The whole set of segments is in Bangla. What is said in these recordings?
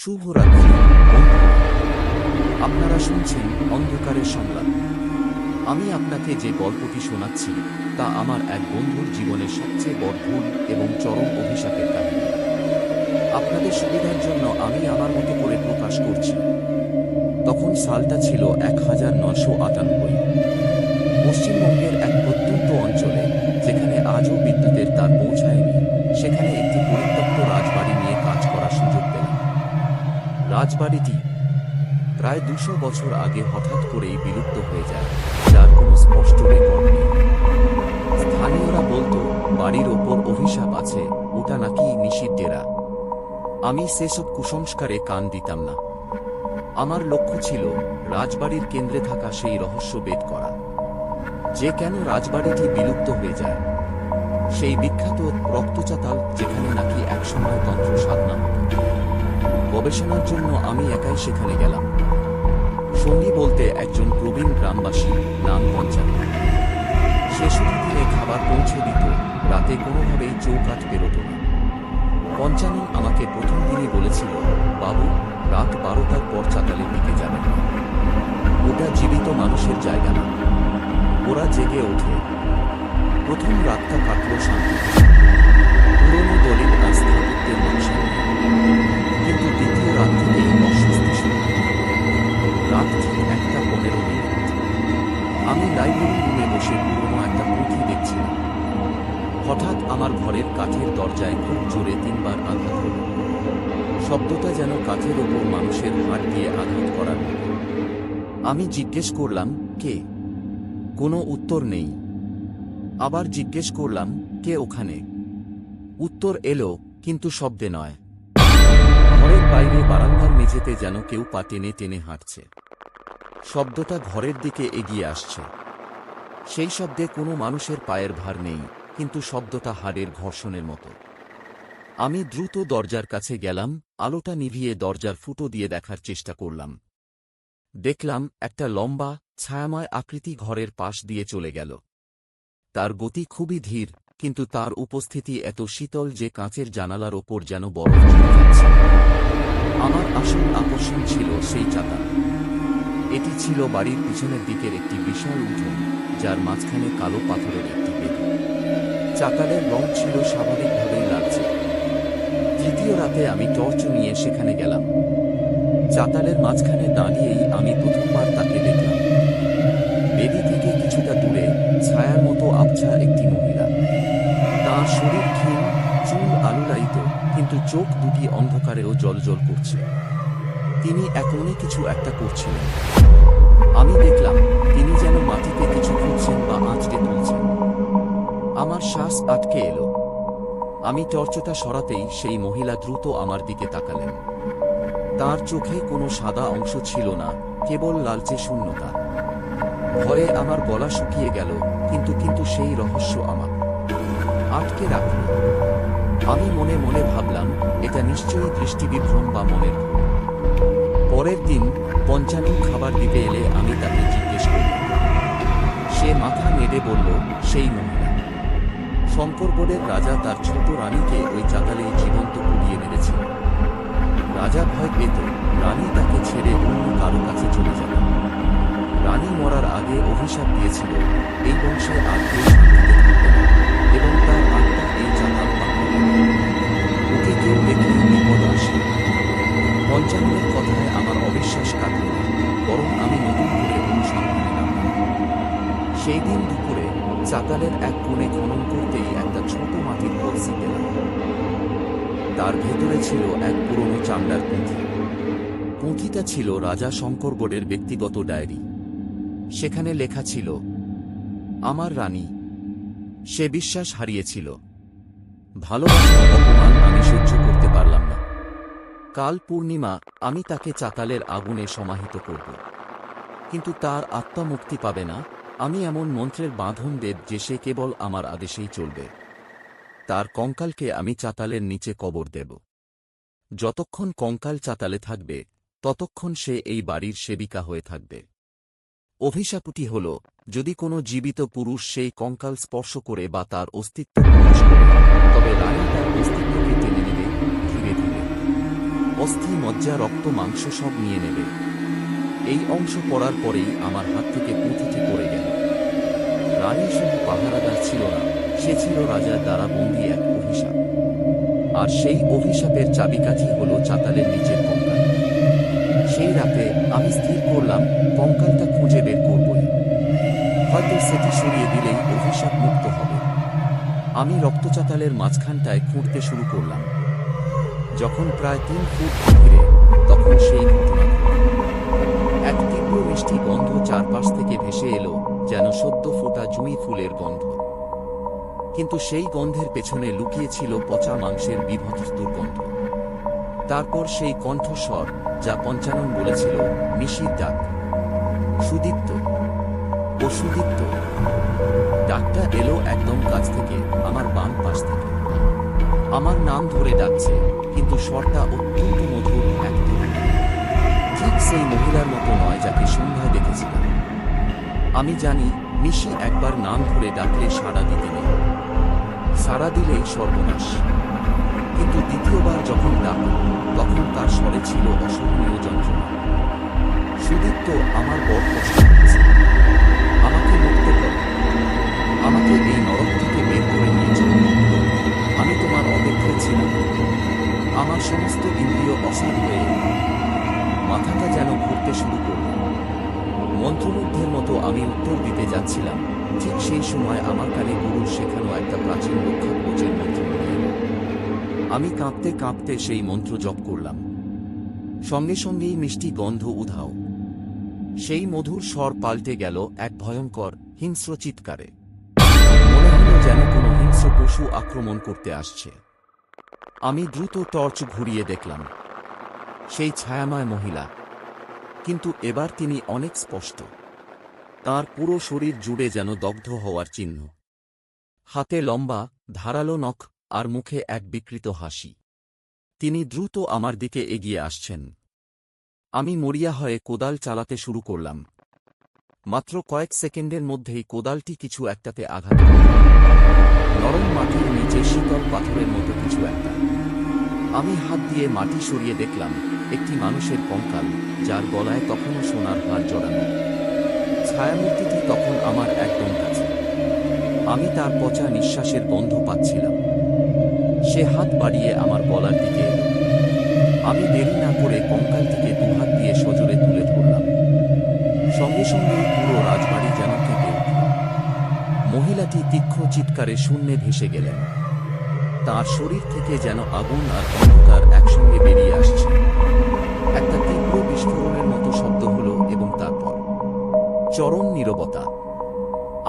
শুভরাত্রি। আপনারা শুনছেন অন্ধকারের সংলাপ আমি আপনাকে যে গল্পটি শোনাচ্ছি, তা আমার এক বন্ধুর জীবনের সবচেয়ে বড় এবং চরম অভিশাপের কাহিনী। আপনাদের সুবিধার জন্য আমি আমার মতো করে প্রকাশ করছি। তখন সালটা ছিল এক হাজার নশো আটানব্বই। পশ্চিমবঙ্গের এক প্রত্যন্ত অঞ্চলে, যেখানে আজও বিদ্যুতের তার পৌঁছায়নি, সেখানে একটি পরিত্যক্ত রাজবাড়ি রাজবাড়িটি প্রায় দুশো বছর আগে হঠাৎ করেই বিলুপ্ত হয়ে যায়, যার কোনো স্পষ্ট রেকর্ড নেই। স্থানীয়রা বলতো, বাড়ির ওপর অভিশাপ আছে, ওটা নাকি নিষিদ্ধেরা। আমি সেসব কুসংস্কারে কান দিতাম না। আমার লক্ষ্য ছিল রাজবাড়ির কেন্দ্রে থাকা সেই রহস্য বেদ করা। যে কেন রাজবাড়িটি বিলুপ্ত হয়ে যায়? সেই বিখ্যাত রক্তচাতাল যেখানে নাকি একসময় তন্ত্র সাধনা হতো। গবেষণার জন্য আমি একাই সেখানে গেলাম। সঙ্গী বলতে একজন প্রবীণ গ্রামবাসী, নাম পঞ্চান সে শুধু দিনে খাবার পৌঁছে দিত, রাতে কোনোভাবেই চৌকাঠ বেরোত না। পঞ্চানন আমাকে প্রথম দিনই বলেছিল, বাবু, রাত বারোটার পর চাতালের দিকে যাবেন না। ওটা জীবিত মানুষের জায়গা না। ওরা জেগে ওঠে। প্রথম রাতটা কাটল শান্তি পুরনো দলিল আর স্থাপত্যের আমার ঘরের কাঠের দরজায় খুব জোরে তিনবার আঘাত হল। শব্দটা যেন কাঠের ওপর মানুষের হাত দিয়ে আঘাত করার আমি জিজ্ঞেস করলাম, কে? কোনো উত্তর নেই। আবার জিজ্ঞেস করলাম, কে ওখানে? উত্তর এলো, কিন্তু শব্দে নয়। ঘরের বাইরে বারান্দার মেঝেতে যেন কেউ পা টেনে টেনে হাঁটছে। শব্দটা ঘরের দিকে এগিয়ে আসছে। সেই শব্দে কোনো মানুষের পায়ের ভার নেই। কিন্তু শব্দটা হাড়ের ঘর্ষণের মতো। আমি দ্রুত দরজার কাছে গেলাম, আলোটা নিভিয়ে দরজার ফুটো দিয়ে দেখার চেষ্টা করলাম। দেখলাম একটা লম্বা, ছায়াময় আকৃতি ঘরের পাশ দিয়ে চলে গেল। তার গতি খুবই ধীর, কিন্তু তার উপস্থিতি এত শীতল যে কাঁচের জানালার ওপর যেন বরফ যাচ্ছে। আমার আসল আকর্ষণ ছিল সেই চাতা এটি ছিল বাড়ির পিছনের দিকের একটি বিশাল উঠোন, যার মাঝখানে কালো পাথরের চাতালের রং ছিল স্বাভাবিকভাবেই লাগছে। তৃতীয় রাতে আমি টর্চ নিয়ে সেখানে গেলাম। চাতালের মাঝখানে দাঁড়িয়েই আমি প্রথমবার তাকে দেখলাম। বেদি থেকে কিছুটা দূরে ছায়ার মতো আবছা একটি মহিলা। তার শরীর ক্ষীণ, চুল আলুলায়িত কিন্তু চোখ দুটি অন্ধকারেও জলজল করছে। তিনি এখনই কিছু একটা করছিলেন। আমি দেখলাম, তিনি যেন মাটিতে কিছু খুঁজছেন বা শ্বাস আটকে এলো। আমি টর্চটা সরাতেই সেই মহিলা দ্রুত আমার দিকে তাকালেন। তার চোখে কোনো সাদা অংশ ছিল না, কেবল লালচে শূন্যতা। ভয়ে আমার গলা শুকিয়ে গেল, কিন্তু কিন্তু সেই রহস্য আমার আটকে রাখল। আমি মনে মনে ভাবলাম, এটা নিশ্চয়ই দৃষ্টিবিভ্রম বা মনের পরের দিন পঞ্চানন খাবার দিতে এলে আমি তাকে জিজ্ঞেস করলাম। সে মাথা নেড়ে বলল, সেই মহিলা শঙ্করগড়ের রাজা তার ছোট রানীকে ওই চাতালেই জীবন্ত পুড়িয়ে মেরেছিল রাজা ভয় পেত, রানী তাকে ছেড়ে অন্য কারও কাছে চলে যাবে। রানী মরার আগে অভিশাপ দিয়েছিল, এই বংশে আর কেউ শান্তিতে থাকবে না, এবং তার আত্মা এই চাতাল। ওকে কেউ দেখলে বিপদ আসে। পঞ্চাননের কথায় আমার অবিশ্বাস কাটল বরং আমি নতুন করে অনুসন্ধানে সেই দিন দুপুরে চাতালের এক কোণে খনন করতেই একটা ছোট মাটির কলসি পেলাম। তার ভেতরে ছিল এক পুরনো চামড়ার পুঁথি। পুঁথিটা ছিল রাজা শঙ্করগড়ের ব্যক্তিগত ডায়েরি। সেখানে লেখা ছিল, আমার রানী, সে বিশ্বাস হারিয়েছিল। ভালোবাসার অপমান আমি সহ্য করতে পারলাম না। কাল পূর্ণিমা আমি তাকে চাতালের আগুনে সমাহিত করব। কিন্তু তার আত্মা মুক্তি পাবে না আমি এমন মন্ত্রের বাঁধন দেব যে সে কেবল আমার আদেশেই চলবে। তার কঙ্কালকে আমি চাতালের নিচে কবর দেব। যতক্ষণ কঙ্কাল চাতালে থাকবে, ততক্ষণ সে এই বাড়ির সেবিকা হয়ে থাকবে। অভিশাপটি হল, যদি কোনো জীবিত পুরুষ সেই কঙ্কাল স্পর্শ করে বা তার অস্তিত্ব তবে রানী তার অস্তিত্বকে টেনে নেবে ধীরে ধীরে। অস্থি, মজ্জা, রক্ত, মাংস সব নিয়ে নেবে। এই অংশ পড়ার পরেই আমার হাত থেকে পুঁথিটি পড়ে গেল। রানী শুধু পাহারাদার ছিল না। সে ছিল রাজার দ্বারা বন্দী এক অভিশাপ। আর সেই অভিশাপের চাবিকাঠি হল চাতালের নিচের কঙ্কাল সেই রাতে আমি স্থির করলাম কঙ্কালটা খুঁজে বের করবই। হয়তো সেটি সরিয়ে দিলেই অভিশাপ মুক্ত হবে। আমি রক্তচাতালের মাঝখানটায় খুঁড়তে শুরু করলাম। যখন প্রায় তিন ফুট গভীরে, তখন সেই ঘটনা মিষ্টি গন্ধ চারপাশ থেকে ভেসে এলো, যেন সদ্য ফোটা জুঁই ফুলের গন্ধ। কিন্তু সেই গন্ধের পেছনে লুকিয়ে ছিল পচা মাংসের বিভৎস দুর্গন্ধ। তারপর সেই কণ্ঠস্বর, যা পঞ্চানন বলেছিল, নিশির ডাক। সুদীপ্ত। ও সুদীপ্ত ডাকটা এলো একদম কাছ থেকে, আমার বাম পাশ থেকে। আমার নাম ধরে ডাকছে, কিন্তু স্বরটা অত্যন্ত মধুর ঠিক সেই মহিলার মতো নয় যাকে সন্ধ্যায় দেখেছিলাম। আমি জানি নিশি একবার নাম ধরে ডাকলে সাড়া দিতে নেই। সাড়া দিলেই সর্বনাশ। কিন্তু দ্বিতীয়বার যখন ডাকল, তখন তার স্বরে ছিল অসহনীয় যন্ত্রণা। সুদীপ্ত আমার বড় কষ্ট আমাকে মুক্ত কর। আমাকে এই নরক থেকে বের করে নিয়ে আমি তোমার অপেক্ষায় ছিলাম। আমার সমস্ত ইন্দ্রিয় অসার হয়ে। মাথাটা যেন ঘুরতে শুরু করল। মন্ত্রমুগ্ধের মতো আমি উত্তর দিতে যাচ্ছিলাম। ঠিক সেই সময় আমার কানে গুরুর শেখানো একটা প্রাচীন রক্ষা কোচের মন্ত্র আমি কাঁপতে কাঁপতে সেই মন্ত্র জপ করলাম। সঙ্গে সঙ্গেই মিষ্টি গন্ধ উধাও। সেই মধুর স্বর পাল্টে গেল এক ভয়ঙ্কর হিংস্র চিৎকারে। মনে হলো যেন কোনো হিংস্র পশু আক্রমণ করতে আসছে। আমি দ্রুত টর্চ ঘুরিয়ে দেখলাম। সেই ছায়াময় মহিলা। কিন্তু এবার তিনি অনেক স্পষ্ট। তার পুরো শরীর জুড়ে যেন দগ্ধ হওয়ার চিহ্ন। হাতে লম্বা, ধারালো নখ আর মুখে এক বিকৃত হাসি। তিনি দ্রুত আমার দিকে এগিয়ে আসছেন। আমি মরিয়া হয়ে কোদাল চালাতে শুরু করলাম। মাত্র কয়েক সেকেন্ডের মধ্যেই কোদালটি কিছু একটাতে আঘাত নরম মাটির নিচে শীতল পাথরের মতো কিছু একটা। আমি হাত দিয়ে মাটি সরিয়ে দেখলাম, একটি মানুষের কঙ্কাল, যার গলায় তখনও সোনার হার জড়ানো। ছায়ামূর্তিটি তখন আমার একদম কাছে। আমি তার পচা নিঃশ্বাসের গন্ধ পাচ্ছিলাম। সে হাত বাড়িয়ে আমার গলার দিকে আমি দেরি না করে কঙ্কালটিকে দুহাত দিয়ে সজোরে তুলে ধরলাম। সঙ্গে সঙ্গে পুরো রাজবাড়ি যেন কেঁপে উঠল। মহিলাটি তীক্ষ্ণ চিৎকারে শূন্যে ভেসে গেলেন। তার শরীর থেকে যেন আগুন আর অন্ধকার একসঙ্গে বেরিয়ে আসছে। একটা তীব্র বিস্ফোরণের মতো শব্দ হলো এবং তারপর চরম নীরবতা।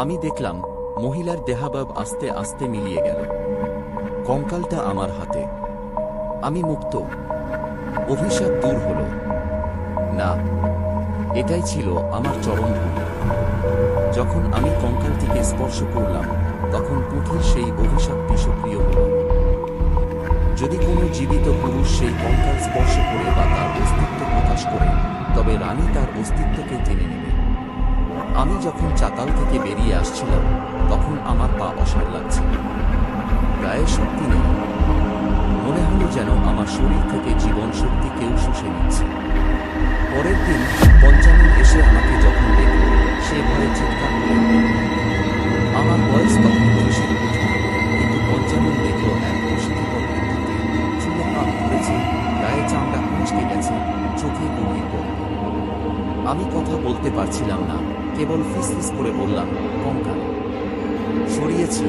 আমি দেখলাম মহিলার দেহাবাব আস্তে আস্তে মিলিয়ে গেল। কঙ্কালটা আমার হাতে। আমি মুক্ত। অভিশাপ দূর হল। না, এটাই ছিল আমার চরম ভুল। যখন আমি কঙ্কালটিকে স্পর্শ করলাম, তখন পুঁথির সেই অভিশাপটি সক্রিয় হল। যদি কোনো জীবিত পুরুষ সেই কঙ্কাল স্পর্শ করে বা তার অস্তিত্ব প্রকাশ করে, তবে রানী তার অস্তিত্বকে টেনে নেবে। আমি যখন চাতাল থেকে বেরিয়ে আসছিলাম, তখন আমার পা অসার লাগছে। চামড়া গেছে, চোখে গভীর গর্ব আমি কথা বলতে পারছিলাম না, কেবল ফিসফিস করে বললাম, কঙ্কাল, সরিয়েছি।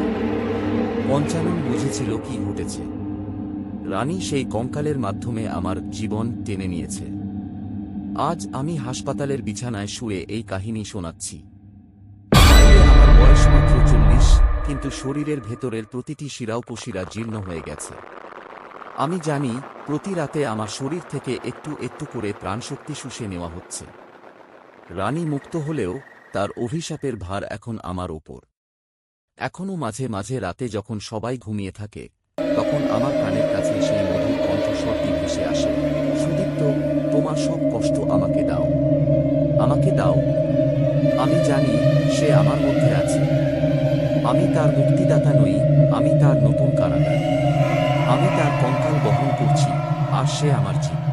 পঞ্চানন বুঝেছিল কি ঘটেছে। রানী সেই কঙ্কালের মাধ্যমে আমার জীবন টেনে নিয়েছে। আজ আমি হাসপাতালের বিছানায় শুয়ে এই কাহিনী শোনাচ্ছি। আমার বয়স মাত্র চল্লিশ, কিন্তু শরীরের ভেতরের প্রতিটি শিরাউপশিরা জীর্ণ হয়ে গেছে। আমি জানি, প্রতি রাতে আমার শরীর থেকে একটু একটু করে প্রাণশক্তি শুষে নেওয়া হচ্ছে। রানী মুক্ত হলেও, তার অভিশাপের ভার এখন আমার ওপর। এখনও মাঝে মাঝে রাতে যখন সবাই ঘুমিয়ে থাকে, তখন আমার কানের কাছে সেই মধুর কণ্ঠস্বরটি ভেসে আসে। সুদীপ্ত, তোমার সব কষ্ট আমাকে দাও। আমাকে দাও। আমি জানি, সে আমার মধ্যে আছে। আমি তার মুক্তিদাতা নই, আমি তার নতুন কারাগার। আমি তার কঙ্কাল বহন করছি আর সে আমার জীব।